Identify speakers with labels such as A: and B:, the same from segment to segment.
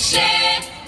A: się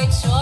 A: noite.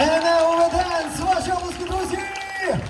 B: And now with hands, smash your muscle,